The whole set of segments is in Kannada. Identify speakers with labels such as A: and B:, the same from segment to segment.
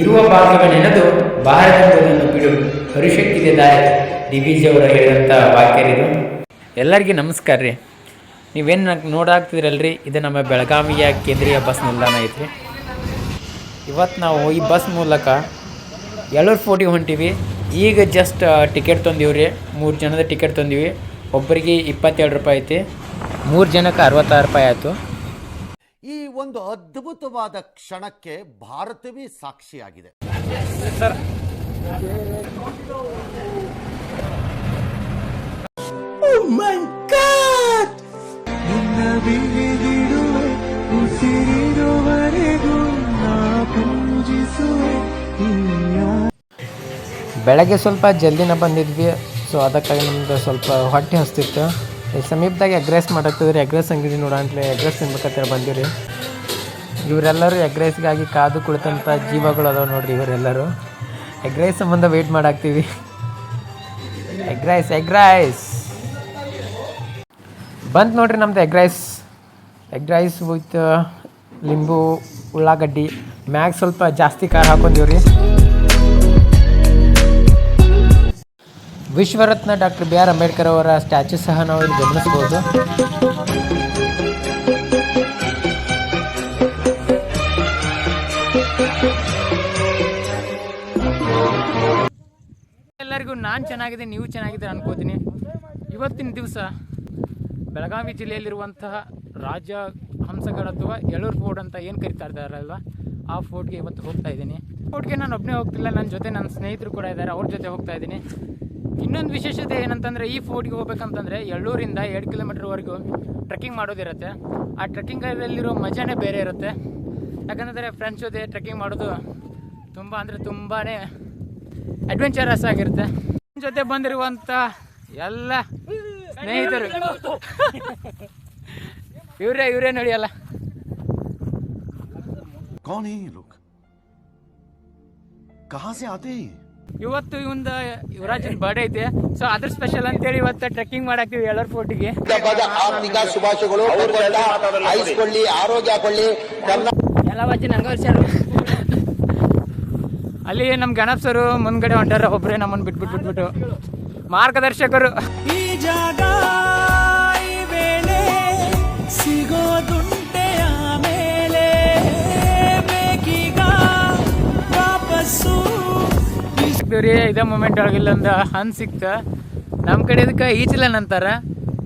A: ಇರುವ ಭಾಗವ ನೆನೆದು ಭಾರತವನ್ನು ಬಿಡು. ಹರಿಶಕ್ತಿಗೆ ದಾರಿ ಅವರು ಹೇಳಿದಂಥ ವಾಕ್ಯರಿದು ಎಲ್ಲರಿಗೂ ನಮಸ್ಕಾರ ರೀ. ನೀವೇನು ನೋಡಾಕ್ತಿದ್ರಲ್ರಿ ಇದು ನಮ್ಮ ಬೆಳಗಾವಿಯ ಕೇಂದ್ರೀಯ ಬಸ್ ನಿಲ್ದಾಣ ಐತ್ರಿ. ಇವತ್ತು ನಾವು ಈ ಬಸ್ ಮೂಲಕ ಎಳ್ಳೂರು ಫೋರ್ಟಿಗೆ ಹೊಂಟೀವಿ ಈಗ ಜಸ್ಟ್ ಟಿಕೆಟ್ ತಂದೀವ್ರಿ ಮೂರು ಜನದ ಟಿಕೆಟ್ ತಂದೀವಿ. ಒಬ್ಬರಿಗೆ ಇಪ್ಪತ್ತೆರಡು ರೂಪಾಯಿ ಐತಿ. ಮೂರು ಜನಕ್ಕೆ ಅರವತ್ತಾರು ರೂಪಾಯಿ ಆಯಿತು.
B: ಒಂದು ಅದ್ಭುತವಾದ ಕ್ಷಣಕ್ಕೆ ಭಾರತವೇ ಸಾಕ್ಷಿಯಾಗಿದೆ.
A: ಬೆಳಗ್ಗೆ ಸ್ವಲ್ಪ ಜಲ್ದಿನ ಬಂದಿದ್ವಿ ಸೊ ಅದಕ್ಕಾಗಿ ನಮ್ದು ಸ್ವಲ್ಪ ಹೊಟ್ಟೆ ಹಸ್ತಿತ್ತು. ಈ ಸಮೀಪದಾಗ ಎಗ್ರೆಸ್ ಮಾಡತ್ತಿದ್ರಿ ಎಗ್ ರೈಸ್ ಅಂಗಡಿ ನೋಡಂಟ್ಲೆ ಎಗ್ ರೈಸ್ ತಿನ್ಬೇಕಂತ ಬಂದಿರಿ ಇವರೆಲ್ಲರೂ ಎಗ್ ರೈಸ್ಗಾಗಿ ಕಾದು ಕುಳಿತಂಥ ಜೀವಗಳು ಅದಾವೆ ನೋಡ್ರಿ ಇವರೆಲ್ಲರೂ. ಎಗ್ ರೈಸ್ ಸಂಬಂಧ ವೆಯ್ಟ್ ಮಾಡಾಕ್ತೀವಿ. ಎಗ್ ರೈಸ್ ಎಗ್ ರೈಸ್ ಬಂತು ನೋಡ್ರಿ ನಮ್ದು egg rice egg rice with ಲಿಂಬು, ಉಳ್ಳಾಗಡ್ಡಿ. ಮ್ಯಾಗ ಸ್ವಲ್ಪ ಜಾಸ್ತಿ ಖಾರ ಹಾಕೊಂಡಿವ್ರಿ. ವಿಶ್ವರತ್ನ ಡಾಕ್ಟರ್ ಬಿ ಆರ್ ಅಂಬೇಡ್ಕರ್ ಅವರ ಸ್ಟ್ಯಾಚು ಸಹ ನಾವು ಇಲ್ಲಿ ಗಮನಿಸ್ಬೋದು. ಎಲ್ಲರಿಗೂ ನಾನು ಚೆನ್ನಾಗಿದೆ, ನೀವು ಚೆನ್ನಾಗಿದೆ ಅನ್ಕೋತೀನಿ. ಇವತ್ತಿನ ದಿವಸ ಬೆಳಗಾವಿ ಜಿಲ್ಲೆಯಲ್ಲಿರುವಂತಹ ರಾಜ ಹಂಸಗಡ ಅಥವಾ ಎಳೂರು ಫೋರ್ಟ್ ಅಂತ ಏನು ಕರಿತಾ ಇದ್ದಾರಲ್ವ? ಆ ಫೋರ್ಟ್ಗೆ ಇವತ್ತು ಹೋಗ್ತಾ ಇದ್ದೀನಿ. ಫೋರ್ಟ್ಗೆ ನಾನು ಒಬ್ಬನೇ ಹೋಗ್ತಿಲ್ಲ ನನ್ನ ಜೊತೆ ನನ್ನ ಸ್ನೇಹಿತರು ಕೂಡ ಇದ್ದಾರೆ, ಅವ್ರ ಜೊತೆ ಹೋಗ್ತಾ ಇದ್ದೀನಿ. ಇನ್ನೊಂದು ವಿಶೇಷತೆ ಏನಂತಂದರೆ, ಈ ಫೋರ್ಟ್ಗೆ ಹೋಗ್ಬೇಕಂತಂದರೆ ಎಳ್ಳೂರಿಂದ ಎರಡು ಕಿಲೋಮೀಟರ್ವರೆಗೂ ಟ್ರೆಕ್ಕಿಂಗ್ ಮಾಡೋದಿರುತ್ತೆ. ಆ ಟ್ರೆಕ್ಕಿಂಗಲ್ಲಿರೋ ಮಜಾನೇ ಬೇರೆ ಇರುತ್ತೆ. ಯಾಕಂತಂದರೆ, ಫ್ರೆಂಡ್ಸ್ ಜೊತೆ ಟ್ರೆಕ್ಕಿಂಗ್ ಮಾಡೋದು ತುಂಬ ಅಂದರೆ ತುಂಬಾ ಅಡ್ವೆಂಚರಸ್ ಆಗಿರುತ್ತೆ. ಜೊತೆ ಬಂದಿರುವಂತ ಎಲ್ಲ ಸ್ನೇಹಿತರು. ಇವ್ರೇ ಇವರೇ ನಡೆಯಲ್ಲ. ಇವತ್ತು ಇವಂದ ಯುವರಾಜ್ ಬರ್ಡೇ ಐತೆ. ಸೊ ಅದ್ರ ಸ್ಪೆಷಲ್ ಅಂತೇಳಿ ಇವತ್ತು ಟ್ರೆಕ್ಕಿಂಗ್ ಮಾಡಾಕ್ತಿವಿ ಎಲ್ಲರ ಫೋರ್ಟಿಗೆ
C: ಶುಭಾಶಯಗಳು. ಆರೋಗ್ಯ
A: ಎಲ್ಲ ವಜ್ಜಿ ನಂಗೆ ಅಲ್ಲಿ ನಮ್ಮ ಗಣಪ್ ಸರು ಮುಂದ್ಗಡೆ ಹೊಂಟಾರ ಒಬ್ಬರೇ ನಮ್ಮನ್ನು ಬಿಟ್ಬಿಟ್ಟು ಬಿಟ್ಬಿಟ್ಟು ಮಾರ್ಗದರ್ಶಕರು.
D: ಈ ಜಾಗ ಈ ಸಿಗೋದುಂಟೆ ಆಮೇಲೆ ಬೇಕೀಗ ವಾಪಸ್ಸು.
A: ರೀ ಇದೇ ಮೂಮೆಂಟ್ ಒಳಗಿಲ್ಲ ಅಂದ ಹನ್ ಸಿಕ್ತ. ನಮ್ಮ ಕಡೆ ಇದಕ್ಕೆ ಈಚಲನ್ ಅಂತಾರ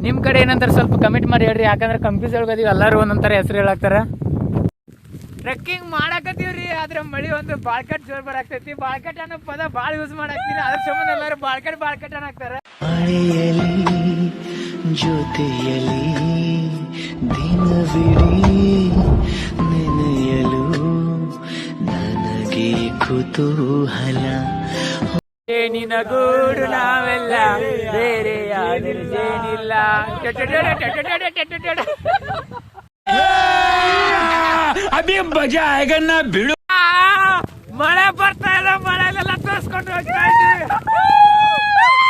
A: ನಿಮ್ಮ ಕಡೆ ಏನಂತಾರೆ ಸ್ವಲ್ಪ ಕಮೆಂಟ್ ಮಾಡಿ ಹೇಳ್ರಿ ಯಾಕಂದ್ರೆ ಕಂಪ್ಯೂಸ್ ಒಳಗದೀವಿ ಎಲ್ಲರೂ ಒಂದೊಂಥರ ಹೆಸರು ಹೇಳಾಕ್ತಾರ. ಟ್ರೆಕ್ಕಿಂಗ್ ಮಾಡಾಕತ್ತೀವ್ರಿ ಆದ್ರೆ ಮಳಿ ಒಂದು ಬಾಳ್ಕಟ್ ಜೋರ್ ಬರಾಕ್ತೈತಿ ಬಾಳ್ಕಟ್ ಅನ್ನೋ ಪದ ಭಾಳ ಯೂಸ್ ಮಾಡಾಕ್ತೀನಿ ಅದ್ರ ಸಂಬಂಧ ಎಲ್ಲರೂ ಬಾಳ್ಕಟ್ ಬಾಳ್ಕಟ್ ಅನ್ನಾಕ್ತಾರ
D: ಮಳೆಯಲಿ ಜೊತೆಯಲಿ ದಿನವಿಡೀ ನೆನೆಯಲು ನನಗೆ ಕುತೂಹಲ
A: ನಿನ ಗೂಡು ನಾವೆಲ್ಲ ಬೇರೆ ಯಾರಿಲ್ಲ
D: ಮಜಾ ಆಗನ್ನ ಬಿಡು.
A: ಮಳೆ ಬರ್ತಾ ಇಲ್ಲ ಮಳೆಲೆಲ್ಲ ತೋರಿಸ್ಕೊಂಡು ಹೋಗ್ತಾ ಇದ್ದೀವಿ.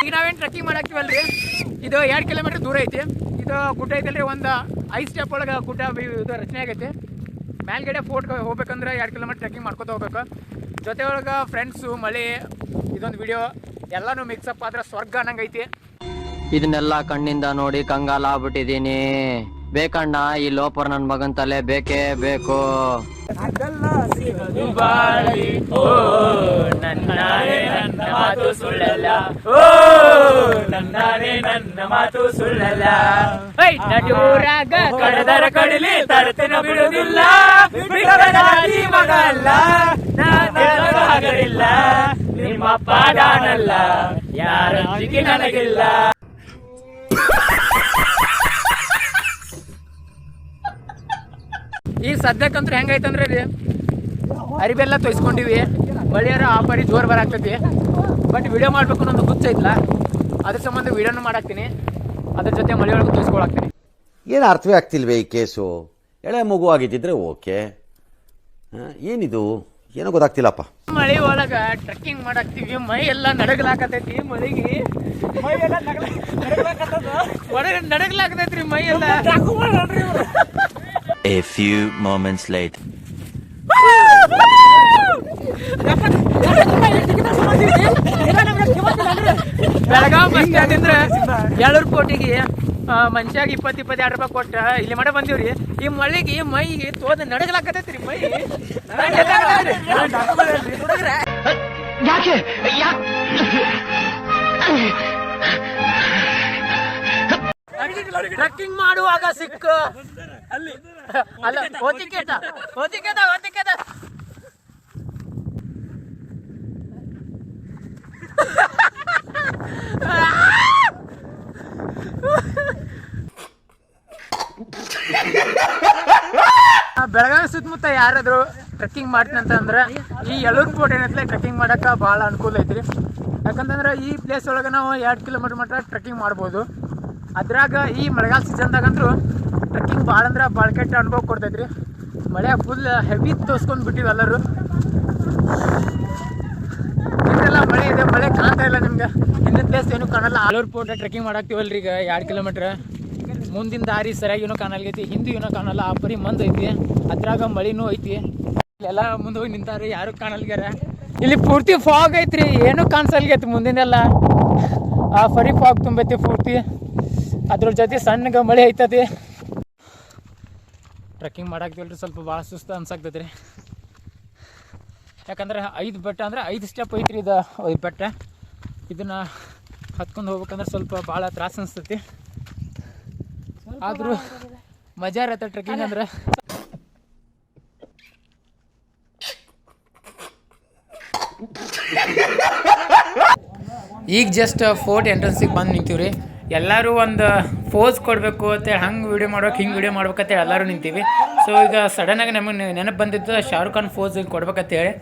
A: ಈಗ ನಾವೇನು ಟ್ರೆಕ್ಕಿಂಗ್ ಮಾಡಾಕ್ತಿವಲ್ರಿ ಇದು ಎರಡು ಕಿಲೋಮೀಟರ್ ದೂರ ಐತಿ. ಇದು ಗುಡ್ಡ ಐತಲ್ರಿ ಒಂದು ಐದು ಸ್ಟೆಪ್ ಒಳಗೆ ಗುಡ್ಡ ಬಿ- ಇದು ರಚನೆ ಆಗೈತಿ. ಮೇಲ್ಗಡೆ ಫೋರ್ಟ್ ಹೋಗ್ಬೇಕಂದ್ರೆ ಎರಡು ಕಿಲೋಮೀಟರ್ ಟ್ರೆಕ್ಕಿಂಗ್ ಮಾಡ್ಕೊತ ಹೋಗ್ಬೇಕು. ಜೊತೆ ಒಳಗೆ ಫ್ರೆಂಡ್ಸು ಮಳೆ ಇದೊಂದು ವಿಡಿಯೋ ಎಲ್ಲನೂ ಮಿಕ್ಸಪ್ ಆದ್ರೆ ಸ್ವರ್ಗ ಅನ್ನಂಗೈತಿ
E: ಇದನ್ನೆಲ್ಲ ಕಣ್ಣಿಂದ ನೋಡಿ ಕಂಗಾಲ ಆಗ್ಬಿಟ್ಟಿದೀನಿ ಬೇಕಣ್ಣ ಈ ಲೋಪರ್ ನನ್ನ ಮಗನ್ ತಲೆ ಬೇಕೇ ಬೇಕು.
A: ಬಾಳಿ ಓ ನನ್ನಾರೆ ನನ್ನ ಮಾತು ಸುಳ್ಳಲ್ಲ. ಓ ನನ್ನಾರೆ ನನ್ನ ಮಾತು ಸುಳ್ಳಲ್ಲ. ನಡೂರಾಗ ಕಡದರ ಕಡಲಿ ತರತಿನ ಬಿಡುವುದಿಲ್ಲ. ಬಿಡದಾಡಿ ಮಗ ಅಲ್ಲ ನಾಗರಿಲ್ಲ ನಿಮ್ಮ ಪಾಡಾನಲ್ಲ ಯಾರೊಂದಿಗೆ ನನಗಿಲ್ಲ. ಈ ಸದ್ಯಕ್ಕಂತೂ ಹೆಂಗೈತಂದ್ರೆ ರೀ? ಅರಿಬೆಲ್ಲ ತೊಯ್ಸ್ಕೊಂಡಿವಿ ಬಳಿಯಾರ ಆ ಪರಿ ಜೋರು ಬರಾಕ್ತೈತಿ. ಬಟ್ ವಿಡಿಯೋ ಮಾಡ್ಬೇಕು ಅನ್ನೋದು ಹುಚ್ಚ ಐತ್ಲ ಅದ್ರ ಸಂಬಂಧ ವಿಡಿಯೋನು ಮಾಡಾಕ್ತೀನಿ. ಅದ್ರ ಜೊತೆ ಮಳೆ ಒಳಗೆ ತೊಯ್ಸ್ಕೊಳಾಕ್ತೀನಿ
B: ಏನು ಅರ್ಥವೇ ಆಗ್ತಿಲ್ವೇ ಈ ಕೇಸು? ಎಳೆ ಮಗು ಆಗಿದ್ದಿದ್ರೆ ಓಕೆ. ಏನಿದು? ಏನೋ ಗೊತ್ತಾಗ್ತಿಲ್ಲಪ್ಪ.
A: ಮಳೆ ಒಳಗ ಟ್ರೆಕ್ಕಿಂಗ್ ಮಾಡಾಕ್ತಿವಿ. ಮೈ ಎಲ್ಲ ನಡಗಲಾಕತೈತಿ ಮಳೆಗೆ ಮೈ ಎಲ್ಲ ನಡಗ್ಲಾಕತೈತ್ರಿ ಮೈ ಎಲ್ಲ.
F: A few moments later.
A: Belgaum bus stand ಅಂದ್ರೆ ಏಳೂರು ಕೋಟಿಗೆ ಮನುಷ್ಯಾಗ ಇಪ್ಪತ್ತು ಇಪ್ಪತ್ತು ಎರಡು ರೂಪಾಯಿ ಕೊಟ್ಟ ಇಲ್ಲಿ ಮಡ ಬಂದೀವ್ರಿ. ಈ ಮಳೆಗೆ ಮೈಗೆ ತೋದ ನಡಗಲಾಕತೈತ್ರಿ ಮೈ
E: ಯಾಕೆ?
A: ಟ್ರಕ್ಕಿಂಗ್ ಮಾಡುವಾಗ ಸಿಕ್ಕ. ಅಲ್ಲಿ ಅಲ್ಲ ಓತಿಕೇತ ಓತಿಕೇತ ಓತಿಕೇತ ಬೆಳಗಾವಿ ಸುತ್ತಮುತ್ತ ಯಾರಾದ್ರು ಟ್ರೆಕ್ಕಿಂಗ್ ಮಾಡ್ತೀನಿ ಅಂತಂದ್ರೆ ಈ ಎಳೂರು ಫೋರ್ಟ್ ಏನೈತ್ಲೆ ಟ್ರೆಕ್ಕಿಂಗ್ ಮಾಡಕ್ಕೆ ಭಾಳ ಅನುಕೂಲ ಐತ್ರಿ. ಯಾಕಂತಂದ್ರೆ ಈ ಪ್ಲೇಸ್ ಒಳಗೆ ನಾವು ಎರಡು ಕಿಲೋಮೀಟ್ರ್ ಮಟ್ಟ ಟ್ರೆಕ್ಕಿಂಗ್ ಮಾಡ್ಬೋದು. ಅದ್ರಾಗ ಈ ಮಳೆಗಾಲ ಸೀಸನ್ದಾಗಂತೂ ಟ್ರೆಕ್ಕಿಂಗ್ ಭಾಳ ಅಂದ್ರೆ ಭಾಳ ಕೆಟ್ಟ ಅನುಭವ ಕೊಡ್ತೈತ್ರಿ. ಮಳೆ ಫುಲ್ ಹೆವಿ ತೋರಿಸ್ಕೊಂಡು ಬಿಟ್ಟಿವಿ ಎಲ್ಲರೂ. ಇದೆಲ್ಲ ಮಳೆ ಇದೆ, ಮಳೆ ಕಾಣ್ತಾ ಇಲ್ಲ ನಿಮ್ಗೆ. ಹಿಂದಿನ ಪ್ಲೇಸ್ ಏನು ಕಾಣಲ್ಲ. ಆಲೂರು ಪೋಟ ಟ್ರೆಕ್ಕಿಂಗ್ ಮಾಡಾಕ್ತಿವಲ್ರಿ ಈಗ ಎರಡು ಕಿಲೋಮೀಟ್ರ್ ಮುಂದಿನ ದಾರಿ ಸರಿಯಾಗಿ ಏನೋ ಕಾಣಲ್ಗೈತಿ ಹಿಂದೆ ಏನೋ ಕಾಣಲ್ಲ, ಆ ಪರಿ ಮಂದ್ ಐತಿ, ಅದ್ರಾಗ ಮಳಿನೂ ಐತಿ. ಎಲ್ಲ ಮುಂದೆ ಹೋಗಿ ನಿಂತಾರ ಯಾರು ಕಾಣಲ್ಗ್ಯಾರ. ಇಲ್ಲಿ ಪೂರ್ತಿ ಫಾಗ್ ಐತ್ರಿ, ಏನೂ ಕಾಣಿಸಲ್ಗೈತಿ ಮುಂದಿನೆಲ್ಲ. ಆ ಪರಿ ಫಾಗ್ ತುಂಬೈತಿ ಪೂರ್ತಿ. ಅದ್ರ ಜೊತೆ ಸಣ್ಣಗೆ ಮಳೆ ಐತತಿ ಟ್ರೆಕ್ಕಿಂಗ್ ಮಾಡಾಕ್ತಿವಲ್ರಿ, ಸ್ವಲ್ಪ ಭಾಳ ಸುಸ್ತು ಅನ್ಸಾಕ್ತೈತ್ರಿ ಯಾಕಂದ್ರೆ ಐದು ಬೆಟ್ಟ ಅಂದ್ರೆ ಐದು ಸ್ಟೆಪ್ ಐತ್ರಿ ಇದು ಬೆಟ್ಟ. ಇದನ್ನ ಹತ್ಕೊಂಡು ಹೋಗ್ಬೇಕಂದ್ರೆ ಸ್ವಲ್ಪ ಭಾಳ ತ್ರಾಸ ಅನಿಸ್ತೈತಿ ಆದರೂ ಮಜಾ ಇರತ್ತೆ ಟ್ರೆಕ್ಕಿಂಗ್ ಅಂದ್ರೆ. ಈಗ ಜಸ್ಟ್ ಫೋರ್ಟ್ ಎಂಟ್ರೆನ್ಸಿಗೆ ಬಂದು ನಿಂತೀವ್ರಿ. ಎಲ್ಲರೂ ಒಂದು ಫೋಸ್ ಕೊಡಬೇಕು ಅಂತೇಳಿ ಹಂಗೆ ವೀಡಿಯೋ ಮಾಡ್ಬೇಕು ಹಿಂಗೆ ವೀಡಿಯೋ ಮಾಡ್ಬೇಕಂತೇಳಿ ಎಲ್ಲರೂ ನಿಂತೀವಿ. ಸೊ ಈಗ ಸಡನ್ನಾಗಿ ನಮಗೆ ನೆನಪು ಬಂದಿದ್ದು ಶಾರುಖ್ ಖಾನ್ ಫೋಸ್ ಕೊಡ್ಬೇಕಂತೇಳಿ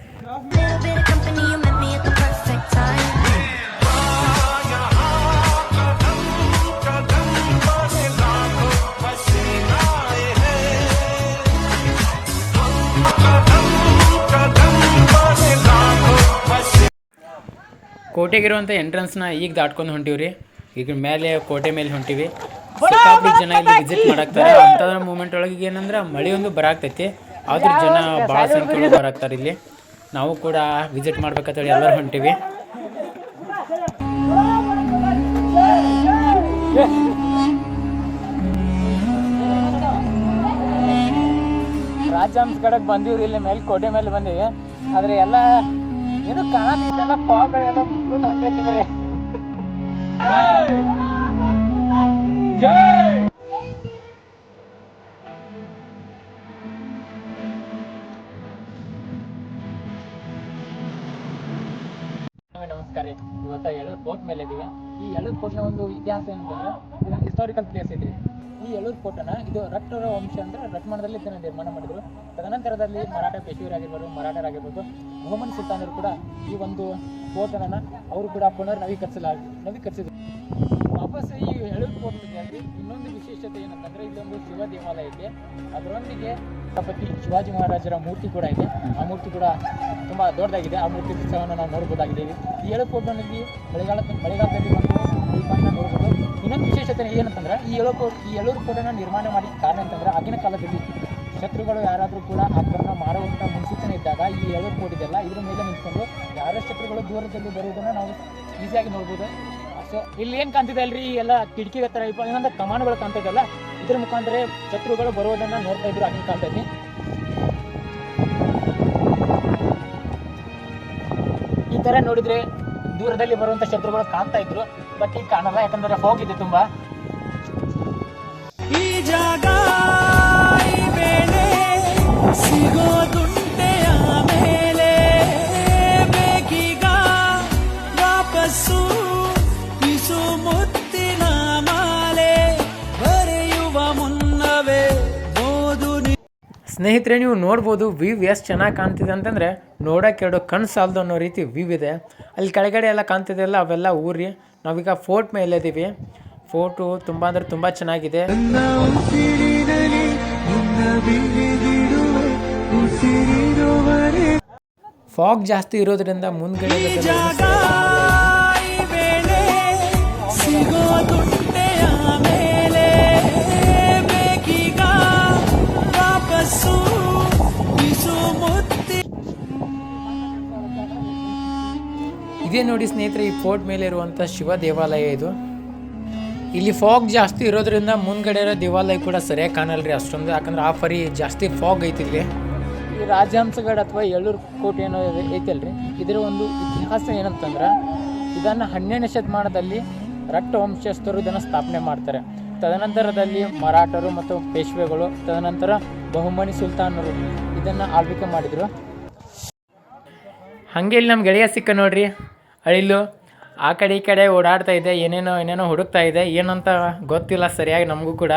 A: ಕೋಟೆಗಿರುವಂಥ ಎಂಟ್ರೆನ್ಸ್ನ ಈಗ ದಾಟ್ಕೊಂಡು ಹೊಂಟಿವ್ರಿ. ಈಗ ಮೇಲೆ ಕೋಟೆ ಮೇಲೆ ಹೊಂಟಿವಿ. ಸಿಕ್ಕಾಪಟ್ಟೆ ಜನ ಇಲ್ಲಿ ವಿಸಿಟ್ ಮಾಡಾಕ್ತಾರೆ. ಅಂಥದ್ರ ಮೂಮೆಂಟ್ ಒಳಗೆ ಏನಂದ್ರೆ ಮಳೆ ಒಂದು ಬರಾಕ್ತೈತಿ ಆದ್ರೂ ಜನ ಭಾಳ ಸಂಖ್ಯೆ ಬರಾಕ್ತಾರೆ ಇಲ್ಲಿ. ನಾವು ಕೂಡ ವಿಸಿಟ್ ಮಾಡ್ಬೇಕಂತೇಳಿ ಎಲ್ಲರೂ ಹೊಂಟಿವಿ. ರಾಜಾಂಸ್ ಕಡೆಗೆ ಬಂದಿವ್ರಿ ಇಲ್ಲಿ ಮೇಲೆ ಕೋಟೆ ಮೇಲೆ ಬಂದಿವಿ. ಆದರೆ ಎಲ್ಲ ಏನು ಕಾಣಲ್ಲ ಫಾಗ್ ಮುಂದೆ ಬರೀ. ನಮಸ್ಕಾರ. ಇವತ್ತ ಫೋರ್ಟ್ ಮೇಲೆ ಇದೀವಿ ಈ ಎಳೂರು ಫೋರ್ಟ್ನ ಒಂದು ಇತಿಹಾಸ ಏನಂತಂದ್ರೆ ಇದು ಹಿಸ್ಟಾರಿಕಲ್ ಪ್ಲೇಸ್ ಐತಿ ಈ ಎಳೂರು ಕೋಟನ ಇದು ರಟ್ಟರ ವಂಶ ಅಂದರೆ ರಟ್ಮಣದಲ್ಲಿ ಇದನ್ನು ನಿರ್ಮಾಣ ಮಾಡಿದರು. ತದನಂತರದಲ್ಲಿ ಮರಾಠ ಪೇಶ್ವರಾಗಿರ್ಬೋದು ಮರಾಠರಾಗಿರ್ಬೋದು ಮೊಹಮ್ಮದ್ ಸುಲ್ತಾನರು ಕೂಡ ಈ ಒಂದು ಕೋಟನನ್ನು ಅವರು ಕೂಡ ಪುನರ್ ನವೀಕರಿಸಲಾಗಿ ನವೀಕರಿಸಿದರು. ವಾಪಸ್ ಈ ಎಳೂರು ಫೋರ್ಟ್ ಅಲ್ಲಿ ಇನ್ನೊಂದು ವಿಶೇಷತೆ ಏನಂತಂದರೆ ಇದೊಂದು ಶಿವ ದೇವಾಲಯ ಇದೆ ಅದರೊಂದಿಗೆ ಛತ್ರಪತಿ ಶಿವಾಜಿ ಮಹಾರಾಜರ ಮೂರ್ತಿ ಕೂಡ ಇದೆ. ಆ ಮೂರ್ತಿ ಕೂಡ ತುಂಬ ದೊಡ್ಡದಾಗಿದೆ. ಆ ಮೂರ್ತಿ ಉತ್ಸವವನ್ನು ನಾವು ನೋಡ್ಬೋದಾಗಿದೆ. ಈ ಎಳೂರು ಕೋಟೆನಲ್ಲಿ ಮಳೆಗಾಲ ಮಳೆಗಾಲದಲ್ಲಿ ನೋಡ್ಬೋದು ಇನ್ನೊಂದು ಏನಂತಂದ್ರೆ, ಈ ಏಳು ಈ ಎಳೂರು ಕೋಟೆನ ನಿರ್ಮಾಣ ಮಾಡಿ ಕಾರಣ ಅಂತಂದ್ರೆ, ಆಗಿನ ಕಾಲದಲ್ಲಿ ಶತ್ರುಗಳು ಯಾರಾದರೂ ಕೂಡ ಆಕ್ರಮಣ ಮಾಡುವಂಥ ಮುನ್ಸೂಚನೆ ಇದ್ದಾಗ ಈ ಎಳೂರು ಕೋಟೆ ಇದೆಲ್ಲ ಇದ್ರ ಮೇಲೆ ನಿಂತ್ಕೊಂಡು ಯಾರ ಶತ್ರುಗಳು ದೂರದಲ್ಲಿ ಬರುವುದನ್ನು ನಾವು ಈಸಿಯಾಗಿ ನೋಡ್ಬೋದು. ಸೊ ಇಲ್ಲಿ ಏನು ಕಾಣ್ತಿದೆ ಅಲ್ರಿ? ಎಲ್ಲ ಕಿಟಕಿ ಹತ್ರ ಇಪ್ಪ ಏನಂದ್ರೆ ಕಮಾನುಗಳು ಕಾಣ್ತಿದೆಯಲ್ಲ ಇದ್ರ ಮುಖಾಂತರ ಶತ್ರುಗಳು ಬರುವುದನ್ನ ನೋಡ್ತಾ ಇದ್ರು ಆಗಿನ ಕಾಲದಲ್ಲಿ. ಈ ತರ ನೋಡಿದ್ರೆ ದೂರದಲ್ಲಿ ಬರುವಂತ ಶತ್ರುಗಳು ಕಾಣ್ತಾ ಇದ್ರು ಬಟ್ ಈಗ ಕಾಣಲ್ಲ, ಯಾಕಂದ್ರೆ ಹೋಗಿದೆ ತುಂಬಾ.
D: ವಾಪಸ್ಸು ಮಾಲೆ ಬರೆಯುವ
A: ಸ್ನೇಹಿತರೆ, ನೀವು ನೋಡ್ಬೋದು ವ್ಯೂ ಎಷ್ಟು ಚೆನ್ನಾಗಿ ಕಾಣ್ತಿದೆ ಅಂತಂದರೆ ನೋಡೋಕೆ ಎರಡು ಕಣ್ಣು ಸಾಲದು ಅನ್ನೋ ರೀತಿ ವ್ಯೂ ಇದೆ. ಅಲ್ಲಿ ಕೆಳಗಡೆ ಎಲ್ಲ ಕಾಣ್ತಿದೆ ಅಲ್ಲ, ಅವೆಲ್ಲ ಊರಿ. ನಾವೀಗ ಫೋರ್ಟ್ ಮೇಲೆ ಇದ್ದೀವಿ ಫೋರ್ಟು ತುಂಬ ಅಂದ್ರೆ ತುಂಬಾ ಚೆನ್ನಾಗಿದೆ. ಫಾಗ್ ಜಾಸ್ತಿ ಇರೋದ್ರಿಂದ ಮುಂದ್ಗಡೆ ಇದೇ ನೋಡಿ ಸ್ನೇಹಿತರೆ ಈ ಫೋರ್ಟ್ ಮೇಲೆ ಇರುವಂಥ ಶಿವ ದೇವಾಲಯ ಇದು. ಇಲ್ಲಿ ಫಾಗ್ ಜಾಸ್ತಿ ಇರೋದ್ರಿಂದ ಮುಂದ್ಗಡೆ ಇರೋ ದೇವಾಲಯ ಕೂಡ ಸರಿಯಾಗಿ ಕಾಣಲ್ರಿ ಅಷ್ಟೊಂದು. ಯಾಕಂದ್ರೆ ಆ ಫರಿ ಜಾಸ್ತಿ ಫಾಗ್ ಐತಿ ಇಲ್ಲಿ. ಈ ರಾಜಹಂಸಗಡ್ ಅಥವಾ ಎಳ್ಳೂರು ಕೋಟೆ ಏನೋ ಐತಲ್ರಿ? ಇದರ ಒಂದು ಇತಿಹಾಸ ಏನಂತಂದ್ರೆ, ಇದನ್ನು ಹನ್ನೆರಡನೇ ಶತಮಾನದಲ್ಲಿ ರಟ್ಟ ವಂಶಸ್ಥರು ಇದನ್ನು ಸ್ಥಾಪನೆ ಮಾಡ್ತಾರೆ. ತದನಂತರದಲ್ಲಿ ಮರಾಠರು ಮತ್ತು ಪೇಶ್ವೆಗಳು, ತದನಂತರ ಬಹುಮನಿ ಸುಲ್ತಾನರು ಇದನ್ನು ಆಳ್ವಿಕೆ ಮಾಡಿದರು. ಹಾಗೆ ಇಲ್ಲಿ ನಮ್ಮ ಗೆಳೆಯ ಸಿಕ್ಕ ನೋಡ್ರಿ, ಅಳಿಲು. ಆ ಕಡೆ ಈ ಕಡೆ ಓಡಾಡ್ತಾ ಇದೆ, ಏನೇನೋ ಏನೇನೋ ಹುಡುಕ್ತಾ ಇದೆ, ಏನಂತ ಗೊತ್ತಿಲ್ಲ ಸರಿಯಾಗಿ ನಮಗೂ ಕೂಡ.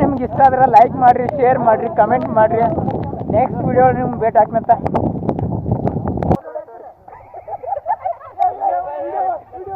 A: ನಿಮ್ಗೆ ಇಷ್ಟ ಆದ್ರೆ ಲೈಕ್ ಮಾಡಿರಿ ಶೇರ್ ಮಾಡಿರಿ ಕಮೆಂಟ್ ಮಾಡಿರಿ. ನೆಕ್ಸ್ಟ್ ವಿಡಿಯೋ ನಿಮ್ಗೆ ಭೇಟಿ ಹಾಕ್ನಂತ